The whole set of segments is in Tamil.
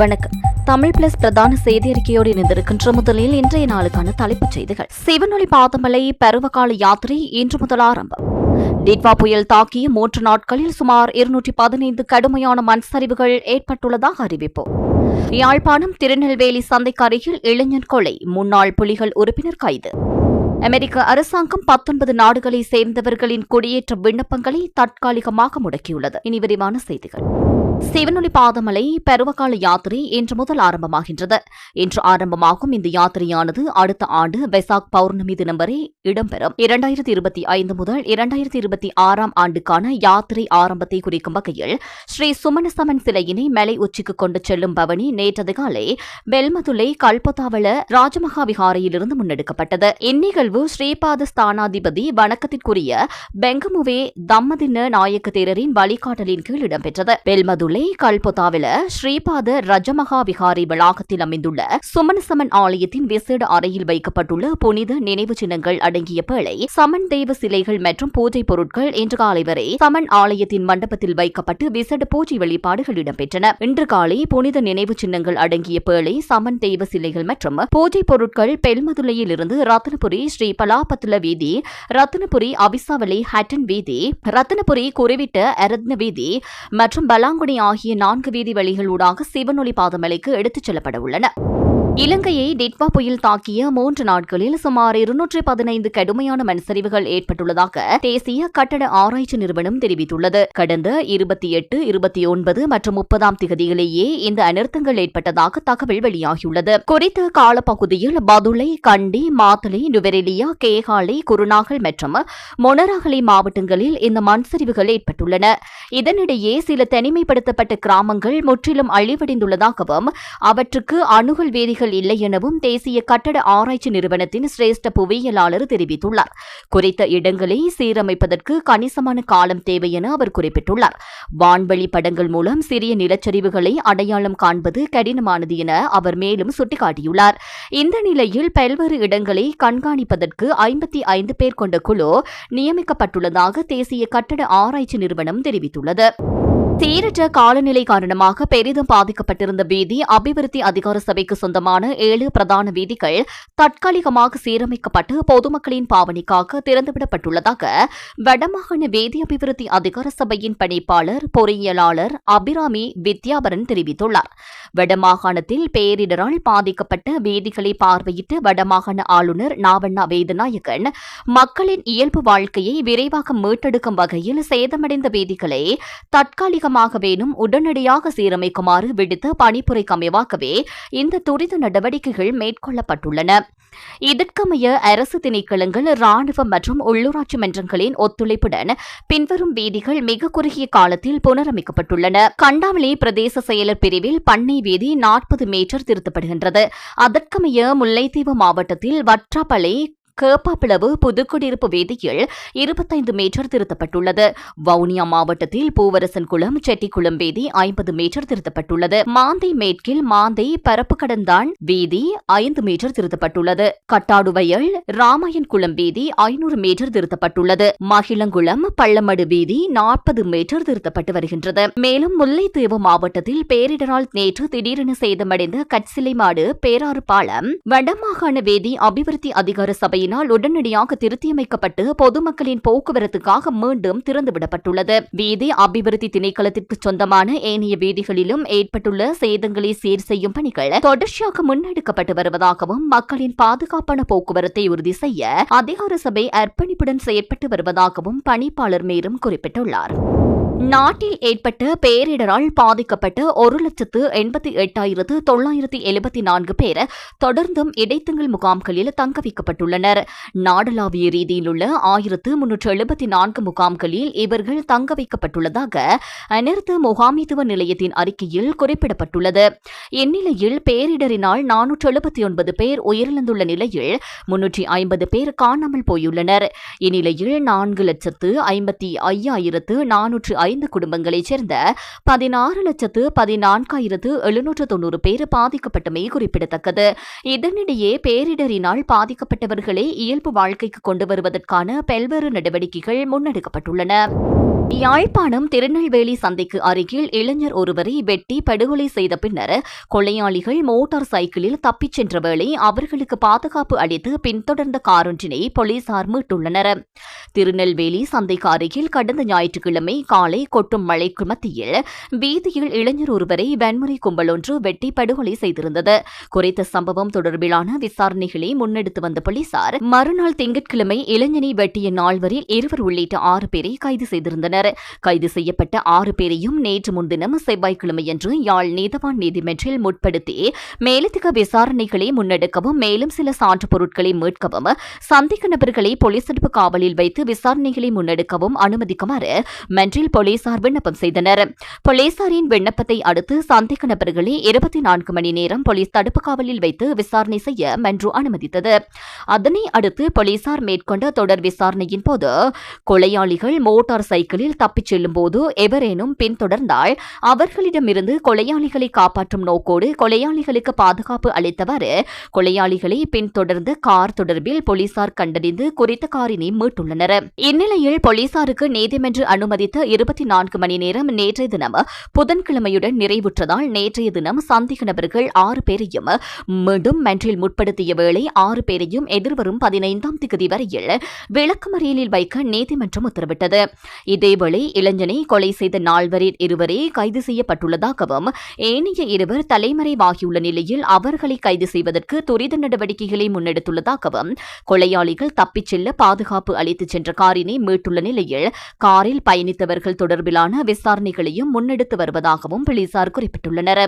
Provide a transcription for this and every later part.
வணக்கம். தமிழ் பிளஸ் பிரதான செய்தி அறிக்கையோடு இணைந்திருக்கின்ற முதலில் இன்றைய நாளுக்கான தலைப்புச் செய்திகள். சிவனொளி பாதமலை பருவகால யாத்திரை இன்று முதல் ஆரம்பம். டிட்வா புயல் தாக்கிய மூன்று நாட்களில் சுமார் இருநூற்றி பதினைந்து கடுமையான மண் சரிவுகள் ஏற்பட்டுள்ளதாக அறிவிப்பு. யாழ்ப்பாணம் திருநெல்வேலி சந்தைக்கு அருகில் இளைஞன் கொலை முன்னாள் புலிகள் உறுப்பினர் கைது. அமெரிக்க அரசாங்கம் பத்தொன்பது நாடுகளை சேர்ந்தவர்களின் குடியேற்ற விண்ணப்பங்களை தற்காலிகமாக முடக்கியுள்ளது. இனி விரிவான செய்திகள். சிவனொளி பாதமலை பருவகால யாத்திரை இன்று முதல் ஆரம்பமாகின்றது. இன்று ஆரம்பமாகும் இந்த யாத்திரையானது அடுத்த ஆண்டு வெசாக் பௌர்ணமி தினம் வரை இடம்பெறும். இரண்டாயிரத்தி இருபத்தி ஐந்து முதல் இரண்டாயிரத்தி இருபத்தி ஆறாம் ஆண்டுக்கான யாத்திரை ஆரம்பத்தை குறிக்கும் வகையில் ஸ்ரீ சுமணசமன் சிலையினை மலை உச்சிக்கு கொண்டு செல்லும் பவனி நேற்றது காலை வெல்மதுலை கல்பத்தாவள ராஜமகா விகாரையிலிருந்து முன்னெடுக்கப்பட்டது. இந்நிகழ்வு ஸ்ரீபாத ஸ்தானாதிபதி வணக்கத்திற்குரிய பெங்கமுவே தம்மதின நாயக்க தேரரின் வழிகாட்டலின் கீழ் இடம்பெற்றது. வெல்மதுலை கல்பொத்தாவில ஸ்ரீபாத ரஜமகா விகாரி வளாகத்தில் அமைந்துள்ள சுமன் சமன் ஆலயத்தின் விசேட அறையில் வைக்கப்பட்டுள்ள புனித நினைவு சின்னங்கள் அடங்கிய பேழை சமன் தெய்வ சிலைகள் மற்றும் பூஜை பொருட்கள் இன்று காலை வரை சமன் ஆலயத்தின் மண்டபத்தில் வைக்கப்பட்டு விசேட பூஜை வழிபாடுகள் இடம்பெற்றன. இன்று காலை புனித நினைவு சின்னங்கள் அடங்கிய பேழை சமன் தெய்வ சிலைகள் மற்றும் பூஜை பொருட்கள் பெல்மதுலையில் இருந்து ரத்னபுரி ஸ்ரீ பலாபத்துல வீதி ரத்னபுரி அவிசாவளி ஹட்டன் வீதி ரத்னபுரி குருவிட்ட அரத்ன வீதி மற்றும் பலாங்குடி ஆகிய நான்கு வீதி வழிகளூடாக சிவனொளி பாதமலைக்கு எடுத்துச் செல்லப்பட உள்ளன இலங்கையை டிட்வா புயல் தாக்கிய மூன்று நாட்களில் சுமார் இருநூற்றி பதினைந்து கடுமையான மண்சரிவுகள் ஏற்பட்டுள்ளதாக தேசிய கட்டட ஆராய்ச்சி நிறுவனம் தெரிவித்துள்ளது. கடந்த இருபத்தி எட்டு இருபத்தி ஒன்பது மற்றும் முப்பதாம் திகதியிலேயே இந்த அனர்த்தங்கள் ஏற்பட்டதாக தகவல் வெளியாகியுள்ளது. குறித்த காலப்பகுதியில் பதுளை கண்டி மாத்தளை நுவரெலியா கேகாலை குருநாகல் மற்றும் மொனராகலை மாவட்டங்களில் இந்த மண்சரிவுகள் ஏற்பட்டுள்ளன. இதனிடையே சில தனிமைப்படுத்தப்பட்ட கிராமங்கள் முற்றிலும் அழிவடைந்துள்ளதாகவும் அவற்றுக்கு அணுகல் வேதிகள் இல்லை எனவும் தேசிய கட்டட ஆராய்ச்சி நிறுவனத்தின் சிரேஷ்ட புவியியலாளர் தெரிவித்துள்ளார். குறித்த இடங்களை சீரமைப்பதற்கு கணிசமான காலம் தேவை என அவர் குறிப்பிட்டுள்ளார். வான்வழி படங்கள் மூலம் சிறிய நிலச்சரிவுகளை அடையாளம் காண்பது கடினமானது என அவர் மேலும் சுட்டிக்காட்டியுள்ளார். இந்த நிலையில் பல்வேறு இடங்களை கண்காணிப்பதற்கு ஐம்பத்தி ஐந்து பேர் கொண்ட குழு நியமிக்கப்பட்டுள்ளதாக தேசிய கட்டட ஆராய்ச்சி நிறுவனம் தெரிவித்துள்ளது. சீரற்ற காலநிலை காரணமாக பெரிதும் பாதிக்கப்பட்டிருந்த வீதி அபிவிருத்தி அதிகார சபைக்கு சொந்தமான ஏழு பிரதான வீதிகள் தற்காலிகமாக சீரமைக்கப்பட்டு பொதுமக்களின் பாவனைக்காக திறந்துவிடப்பட்டுள்ளதாக வடமாகாண வீதி அபிவிருத்தி அதிகார சபையின் பணிப்பாளர் பொறியியலாளர் அபிராமி வித்யாபரன் தெரிவித்துள்ளார். வடமாகாணத்தில் பேரிடரால் பாதிக்கப்பட்ட வீதிகளை பார்வையிட்டு வடமாகாண ஆளுநர் நாவண்ணா வேதநாயகன் மக்களின் இயல்பு வாழ்க்கையை விரைவாக மீட்டெடுக்கும் வகையில் சேதமடைந்த வீதிகளை தற்காலிகமாகவேனும் உடனடியாக சீரமைக்குமாறு விடுத்த பணிப்புரைக்கு அமைவாகவே இந்த துரித நடவடிக்கைகள் மேற்கொள்ளப்பட்டுள்ளன. இதற்கமைய அரசு திணைக்களங்கள் ராணுவம் மற்றும் உள்ளூராட்சி மன்றங்களின் ஒத்துழைப்புடன் பின்வரும் வீதிகள் மிக குறுகிய காலத்தில் புனரமைக்கப்பட்டுள்ளன. கண்டாவளி பிரதேச செயலர் பிரிவில் பண்ணை வீதி நாற்பது மீட்டர் திருத்தப்படுகின்றது. அதற்கமைய முல்லைத்தீவு மாவட்டத்தில் வற்றாப்பளை கேப்பாப்பிளவு புதுக்குடியிருப்பு வீதியில் இருபத்தைந்து மீட்டர் திருத்தப்பட்டுள்ளது. வவுனியா மாவட்டத்தில் பூவரசன் குளம் செட்டிக்குளம் வீதி ஐம்பது மீட்டர் திருத்தப்பட்டுள்ளது. மாந்தை மேற்கில் மாந்தை பரப்பு கடந்தான் வீதி ஐந்து மீட்டர் திருத்தப்பட்டுள்ளது. கட்டாடுவயல் ராமாயன் குளம் வீதி ஐநூறு மீட்டர் திருத்தப்பட்டுள்ளது. மகிழங்குளம் பள்ளமடு வீதி நாற்பது மீட்டர் திருத்தப்பட்டு வருகின்றது. மேலும் முல்லைத்தீவு மாவட்டத்தில் பேரிடரால் நேற்று திடீரென சேதமடைந்த கட்சிலைமாடு பேராறு பாலம் வடமாகாண வேதி அபிவிருத்தி அதிகார சபையின் அரசினால் உடனடியாக திருத்தியமைக்கப்பட்டு பொதுமக்களின் போக்குவரத்துக்காக மீண்டும் திறந்துவிடப்பட்டுள்ளது. வீதி அபிவிருத்தி திணைக்களத்திற்கு சொந்தமான ஏனைய வீதிகளிலும் ஏற்பட்டுள்ள சேதங்களை சீர் செய்யும் பணிகள் தொடர்ச்சியாக முன்னெடுக்கப்பட்டு வருவதாகவும் மக்களின் பாதுகாப்பான போக்குவரத்தை உறுதி செய்ய அதிகார சபை அர்ப்பணிப்புடன் செயற்பட்டு வருவதாகவும் பணிப்பாளர் மேலும் குறிப்பிட்டுள்ளார். நாட்டில் ஏற்பட்ட பேரிடரால் பாதிக்கப்பட்ட ஒரு லட்சத்து எண்பத்தி எட்டாயிரத்து தொள்ளாயிரத்தி எழுபத்தி நான்கு பேர் தொடர்ந்தும் இடைத்தங்கள் முகாம்களில் தங்க வைக்கப்பட்டுள்ளனர் நாடளாவிய ரீதியிலுள்ள ஆயிரத்து முன்னூற்று எழுபத்தி நான்கு முகாம்களில் இவர்கள் தங்க வைக்கப்பட்டுள்ளதாக அனர்த்த முகாமித்துவ நிலையத்தின் அறிக்கையில் குறிப்பிடப்பட்டுள்ளது. இந்நிலையில் பேரிடரினால் நானூற்று எழுபத்தி ஒன்பது பேர் உயிரிழந்துள்ள நிலையில் முன்னூற்றி ஐம்பது பேர் காணாமல் போயுள்ளனர். இந்நிலையில் நான்கு லட்சத்து ஐம்பத்தி ஐயாயிரத்து நானூற்று ஐந்து குடும்பங்களைச் சேர்ந்த பதினாறு லட்சத்து பதினான்காயிரத்து எழுநூற்று தொன்னூறு பேர் பாதிக்கப்பட்டமை குறிப்பிடத்தக்கது. இதனிடையே பேரிடரினால் பாதிக்கப்பட்டவர்களை இயல்பு வாழ்க்கைக்கு கொண்டு வருவதற்கான பல்வேறு நடவடிக்கைகள் முன்னெடுக்கப்பட்டுள்ளன. யாழ்ப்பாணம் திருநெல்வேலி சந்தைக்கு அருகில் இளைஞர் ஒருவரை வெட்டி படுகொலை செய்த பின்னர் கொள்ளையாளிகள் மோட்டார் சைக்கிளில் தப்பிச் சென்ற வேளை அவர்களுக்கு பாதுகாப்பு அளித்து பின்தொடர்ந்த காரொன்றினை போலீசார் மீட்டுள்ளனர். திருநெல்வேலி சந்தைக்கு அருகில் கடந்த ஞாயிற்றுக்கிழமை காலை கொட்டும் மழைக்கு மத்தியில் வீதியில் இளைஞர் ஒருவரை வன்முறை கும்பல் ஒன்று வெட்டி படுகொலை செய்திருந்தது. குறித்த சம்பவம் தொடர்பிலான விசாரணைகளை முன்னெடுத்து வந்த போலீசார் மறுநாள் திங்கட்கிழமை இளைஞனை வெட்டிய நால்வரில் இருவர் உள்ளிட்ட ஆறு பேரை கைது செய்திருந்தனர். கைது செய்யப்பட்ட ஆறு பேரையும் நேற்று முன்தினம் செவ்வாய்க்கிழமையன்று யாழ் நீதவான் நீதிமன்றில் முற்படுத்தி மேலதிக விசாரணைகளை முன்னெடுக்கவும் மேலும் சில சான்று பொருட்களை மீட்கவும் சந்தேக நபர்களை போலீஸ் தடுப்பு காவலில் வைத்து விசாரணைகளை முன்னெடுக்கவும் அனுமதிக்குமாறு மன்றில் போலீசார் விண்ணப்பம் செய்தனர். போலீசாரின் விண்ணப்பத்தை அடுத்து சந்தேக நபர்களை இருபத்தி நான்கு மணி நேரம் போலீஸ் தடுப்பு காவலில் வைத்து விசாரணை செய்ய மன்று அனுமதித்தது. அதனை அடுத்து போலீசார் மேற்கொண்ட தொடர் விசாரணையின் போது கொலையாளிகள் மோட்டார் சைக்கிளில் வழியில் தப்பிச் செல்லும்போது எவரேனும் பின்தொடர்ந்தால் அவர்களிடமிருந்து கொலையாளிகளை காப்பாற்றும் நோக்கோடு கொலையாளிகளுக்கு பாதுகாப்பு அளித்தவாறு கொலையாளிகளை பின்தொடர்ந்த கார் தொடர்பில் போலீசார் கண்டறிந்து குறித்த காரினை மீட்டுள்ளனர். இந்நிலையில் போலீசாருக்கு நீதிமன்ற அனுமதித்த இருபத்தி நான்கு மணி நேரம் நேற்றைய தினம் புதன்கிழமையுடன் நிறைவுற்றதால் நேற்றைய தினம் சந்தேக நபர்கள் ஆறு பேரையும் மீண்டும் மன்றில் முற்படுத்திய வேளை ஆறு பேரையும் எதிர்வரும் பதினைந்தாம் திகதி வரையில் விளக்கமறியலில் வைக்க நீதிமன்றம் உத்தரவிட்டது. இதே இதேவேளை இளைஞனை கொலை செய்த நால்வரில் இருவரே கைது செய்யப்பட்டுள்ளதாகவும் ஏனைய இருவர் தலைமறைவாகியுள்ள நிலையில் அவர்களை கைது செய்வதற்கு துரித நடவடிக்கைகளை முன்னெடுத்துள்ளதாகவும் கொலையாளிகள் தப்பிச் செல்ல பாதுகாப்பு அளித்துச் சென்ற காரினை மீட்டுள்ள நிலையில் காரில் பயணித்தவர்கள் தொடர்பிலான விசாரணைகளையும் முன்னெடுத்து வருவதாகவும் போலீசார் குறிப்பிட்டுள்ளனர்.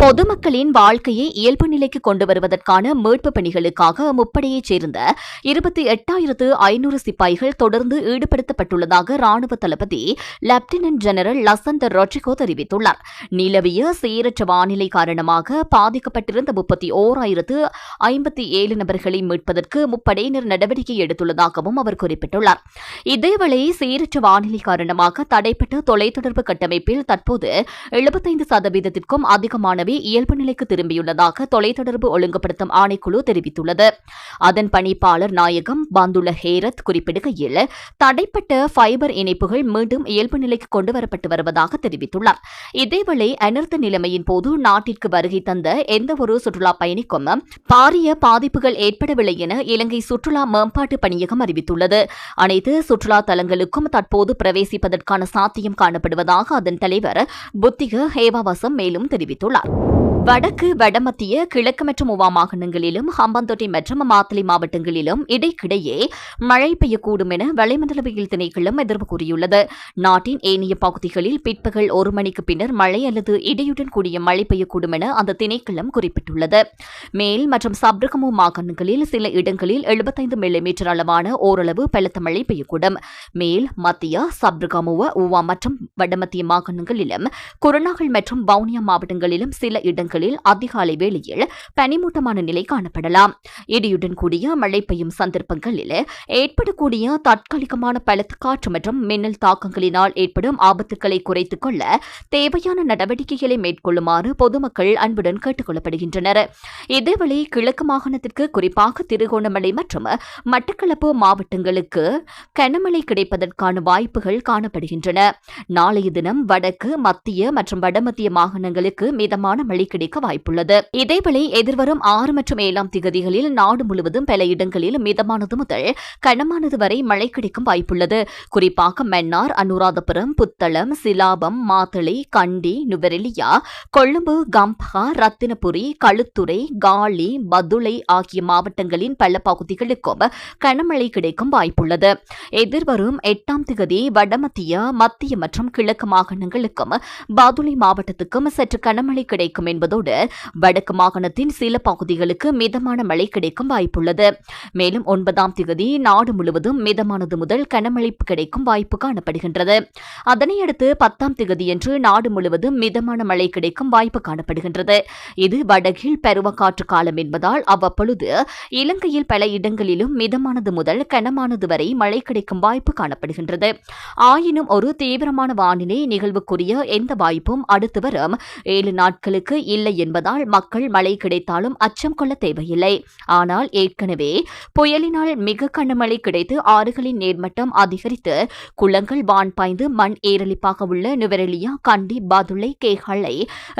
பொதுமக்களின் வாழ்க்கையை இயல்பு நிலைக்கு கொண்டு வருவதற்கான மீட்புப் பணிகளுக்காக முப்படையைச் சேர்ந்த இருபத்தி எட்டாயிரத்து ஐநூறு சிப்பாய்கள் தொடர்ந்து ஈடுபடுத்தப்பட்டுள்ளதாக ராணுவ தளபதி லெப்டினன்ட் ஜெனரல் லசந்த ரொட்ரிகோ தெரிவித்துள்ளார். நிலவிய சீரற்ற வானிலை காரணமாக பாதிக்கப்பட்டிருந்த முப்பத்தி ஓராயிரத்து ஐம்பத்தி ஏழு நபர்களை மீட்பதற்கு முப்படையினர் நடவடிக்கை எடுத்துள்ளதாகவும் அவர் குறிப்பிட்டுள்ளார். இதேவேளை சீரற்ற வானிலை காரணமாக தடைப்பட்ட தொலைத்தொடர்பு கட்டமைப்பில் தற்போது எழுபத்தைந்து சதவீதத்திற்கும் அதிகமானவை இயல்பு நிலைக்கு திரும்பியுள்ளதாக தொலைத்தொடர்பு ஒழுங்குபடுத்தும் ஆணைக்குழு தெரிவித்துள்ளது. அதன் பணிப்பாளர் நாயகம் பந்துல ஹேரத் குறிப்பிடுகையில் தடைப்பட்ட ஃபைபர் இணைப்புகள் மீண்டும் இயல்பு நிலைக்கு கொண்டுவரப்பட்டு வருவதாக தெரிவித்துள்ளார். இதேவேளை அனர்த்த நிலைமையின் போது நாட்டிற்கு வருகை தந்த எந்தவொரு சுற்றுலா பயணிக்கும் பாரிய பாதிப்புகள் ஏற்படவில்லை என இலங்கை சுற்றுலா மேம்பாட்டு பணியகம் அறிவித்துள்ளது. அனைத்து சுற்றுலா தலங்களுக்கும் தற்போது பிரவேசிப்பதற்கான சாத்தியம் காணப்படுவதாக அதன் தலைவர் புத்திக ஹேவாவாசம் மேலும் தெரிவித்துள்ளார். வடக்கு வடமத்திய கிழக்கு மற்றும் உவா மாகாணங்களிலும் ஹம்பாந்தோட்டை மற்றும் மாத்தளை மாவட்டங்களிலும் இடைக்கிடையே மழை பெய்யக்கூடும் என வளிமண்டலவியல் திணைக்களம் எதிர்ப்பு கூறியுள்ளது. நாட்டின் ஏனைய பகுதிகளில் பிற்பகல் ஒரு மணிக்கு பின்னர் மழை அல்லது இடையுடன் கூடிய மழை பெய்யக்கூடும் என அந்த திணைக்களம் குறிப்பிட்டுள்ளது. மேல் மற்றும் சப்ரகமு மாகாணங்களில் சில இடங்களில் எழுபத்தைந்து மில்லிமீட்டர் அளவான ஓரளவு பலத்த மழை பெய்யக்கூடும். மேல் மத்திய சப்ரகமுவ உவா மற்றும் வடமத்திய மாகாணங்களிலும் குரணாகல் மற்றும் வவுனியா மாவட்டங்களிலும் சில இடங்களில் அதிகாலை வேளையில் பனிமூட்டமான நிலை காணப்படலாம். இடியுடன் கூடிய மழை பெய்யும் சந்தர்ப்பங்களில் ஏற்படக்கூடிய தற்காலிகமான பலத்த காற்று மற்றும் மின்னல் தாக்கங்களினால் ஏற்படும் ஆபத்துக்களை குறைத்துக் கொள்ள தேவையான நடவடிக்கைகளை மேற்கொள்ளுமாறு பொதுமக்கள் அன்புடன் கேட்டுக் கொள்ளப்படுகின்றனர் இதேவேளை கிழக்கு மாகாணத்திற்கு குறிப்பாக திருகோணமலை மற்றும் மட்டக்களப்பு மாவட்டங்களுக்கு கனமழை கிடைப்பதற்கான வாய்ப்புகள் காணப்படுகின்றன. நாளைய தினம் வடக்கு மத்திய மற்றும் வடமத்திய மாகாணங்களுக்கு மிதமான மழை கிடைக்க வாய்ப்புள்ளது. இதேவேளை எதிர்வரும் ஆறு மற்றும் ஏழாம் திகதிகளில் நாடு முழுவதும் பல இடங்களில் மிதமானது முதல் கனமானது வரை மழை கிடைக்கும் வாய்ப்புள்ளது. குறிப்பாக மன்னார் அனுராதபுரம் புத்தளம் சிலாபம் மாத்தளை கண்டி நுவரெலியா கொழும்பு கம்பா ரத்தினபுரி களுத்துறை காலி பதுளை ஆகிய மாவட்டங்களின் பல பகுதிகளுக்கும் கனமழை கிடைக்கும் வாய்ப்புள்ளது. எதிர்வரும் எட்டாம் திகதி வடமத்திய மத்திய மற்றும் கிழக்கு மாகாணங்களுக்கும் பாதுளை மாவட்டத்துக்கும் சற்று கனமழை கிடைக்கும் என்பது இருப்பதோடு வடக்கு மாகாணத்தின் சில பகுதிகளுக்கு மிதமான மழை கிடைக்கும் வாய்ப்புள்ளது. மேலும் ஒன்பதாம் தேதி நாடு முழுவதும் மிதமானது முதல் கனமழை கிடைக்கும் வாய்ப்பு காணப்படுகின்றது. அதனையடுத்து பத்தாம் தேதியன்று நாடு முழுவதும் மிதமான மழை கிடைக்கும் வாய்ப்பு காணப்படுகின்றது. இது வடகில் பருவக்காற்று காலம் என்பதால் அவ்வப்பொழுது இலங்கையில் பல இடங்களிலும் மிதமானது முதல் கனமானது வரை மழை கிடைக்கும் வாய்ப்பு காணப்படுகின்றது. ஆயினும் ஒரு தீவிரமான வானிலை நிகழ்வுக்குரிய எந்த வாய்ப்பும் அடுத்து வரும் ஏழு நாட்களுக்கு இல்லை என்பதால் மக்கள் மழை கிடைத்தாலும் அச்சம் கொள்ள தேவையில்லை. ஆனால் ஏற்கனவே புயலினால் மிக கனமழை கிடைத்து ஆறுகளின் நீர்மட்டம் அதிகரித்து குளங்கள் வான் பாய்ந்து மண் ஏரளிப்பாக உள்ள நுவரெலியா கண்டி பதுளை கேகாலை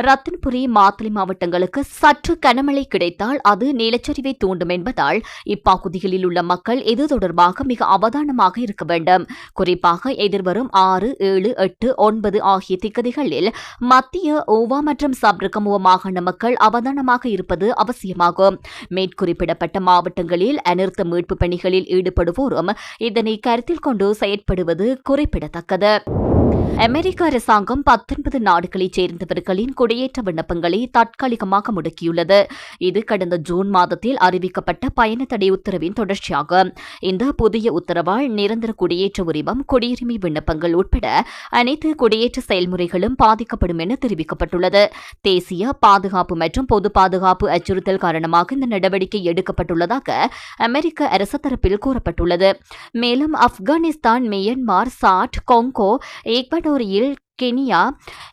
ரத்தன்புரி மாத்தளை மாவட்டங்களுக்கு சற்று கனமழை கிடைத்தால் அது நிலச்சரிவை தூண்டும் என்பதால் இப்பகுதிகளில் உள்ள மக்கள் இது தொடர்பாக மிக அவதானமாக இருக்க வேண்டும். குறிப்பாக எதிர்வரும் ஆறு ஏழு எட்டு ஒன்பது ஆகிய திகதிகளில் மத்திய ஓவா மற்றும் சப்ரகமுவ மாகாண மக்கள் அவதானமாக இருப்பது அவசியமாகும். மேற்குறிப்பிடப்பட்ட மாவட்டங்களில் அனர்த்த மீட்பு பணிகளில் ஈடுபடுவோரும் இதனை கருத்தில் கொண்டு செயற்படுவது குறிப்பிடத்தக்கது. அமெரிக்க அரசாங்கம் பத்தொன்பது நாடுகளைச் சேர்ந்தவர்களின் குடியேற்ற விண்ணப்பங்களை தற்காலிகமாக முடக்கியுள்ளது. இது கடந்த ஜூன் மாதத்தில் அறிவிக்கப்பட்ட பயண தடை உத்தரவின் தொடர்ச்சியாகும் இந்த புதிய உத்தரவால் நிரந்தர குடியேற்ற உரிமம் குடியுரிமை விண்ணப்பங்கள் உட்பட அனைத்து குடியேற்ற செயல்முறைகளும் பாதிக்கப்படும் என தெரிவிக்கப்பட்டுள்ளது. தேசிய பாதுகாப்பு மற்றும் பொது பாதுகாப்பு அச்சுறுத்தல் காரணமாக இந்த நடவடிக்கை எடுக்கப்பட்டுள்ளதாக அமெரிக்க அரசு தரப்பில் கூறப்பட்டுள்ளது. மேலும் Afghanistan Myanmar Chad Congo ஈக்வடோரியில் Kenya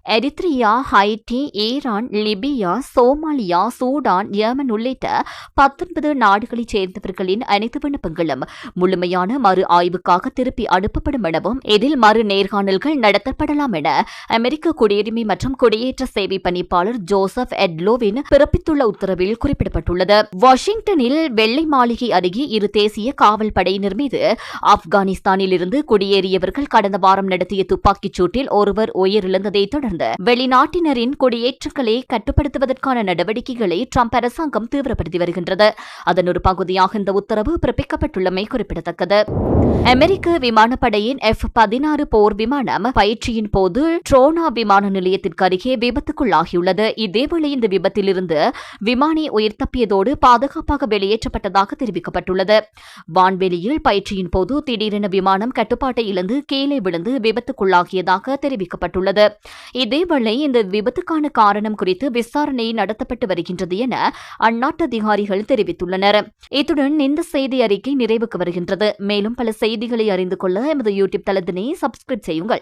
Eritrea Haiti Iran Libya Somalia Sudan Yemen உள்ளிட்ட பத்தொன்பது நாடுகளைச் சேர்ந்தவர்களின் அனைத்து விண்ணப்பங்களும் முழுமையான மறு ஆய்வுக்காக திருப்பி அனுப்பப்படும் எனவும் இதில் மறு நேர்காணல்கள் நடத்தப்படலாம் என அமெரிக்க குடியுரிமை மற்றும் குடியேற்ற சேவை பணிப்பாளர் ஜோசப் எட்லோவின் பிறப்பித்துள்ள உத்தரவில் குறிப்பிடப்பட்டுள்ளது. வாஷிங்டனில் வெள்ளை மாளிகை அருகே இரு தேசிய காவல் படையினர் மீது ஆப்கானிஸ்தானில் இருந்து குடியேறியவர்கள் கடந்த வாரம் நடத்திய துப்பாக்கிச் சூட்டில் ஒருவர் உயிரிழந்ததை தொடர்ந்து வெளிநாட்டினரின் குடியேற்றங்களை கட்டுப்படுத்துவதற்கான நடவடிக்கைகளை ட்ரம்ப் அரசாங்கம் தீவிரப்படுத்தி வருகின்றது. அதன் ஒரு பகுதியாக இந்த உத்தரவு பிறப்பிக்கப்பட்டுள்ளமை குறிப்பிடத்தக்கது. அமெரிக்க விமானப்படையின் எஃப் பதினாறு போர் விமானம் பயிற்சியின் போது ட்ரோனா விமான நிலையத்திற்கு அருகே விபத்துக்குள்ளாகியுள்ளது. இதேவேளை இந்த விபத்திலிருந்து விமானி உயிர் தப்பியதோடு பாதுகாப்பாக வெளியேற்றப்பட்டதாக தெரிவிக்கப்பட்டுள்ளது. வான்வெளியில் பயிற்சியின் போது திடீரென விமானம் கட்டுப்பாட்டை இழந்து கீழே விழுந்து விபத்துக்குள்ளாகியதாக தெரிவிக்கப்பட்டுள்ளது. இதேவேளை இந்த விபத்துக்கான காரணம் குறித்து விசாரணை நடத்தப்பட்டு வருகின்றது என அந்நாட்டு அதிகாரிகள் தெரிவித்துள்ளனர். இத்துடன் இந்த செய்தி அறிக்கை நிறைவுக்கு வருகின்றது. மேலும் பல செய்திகளை அறிந்து கொள்ள எமது யூடியூப் தளத்தினை சப்ஸ்கிரைப் செய்யுங்கள்.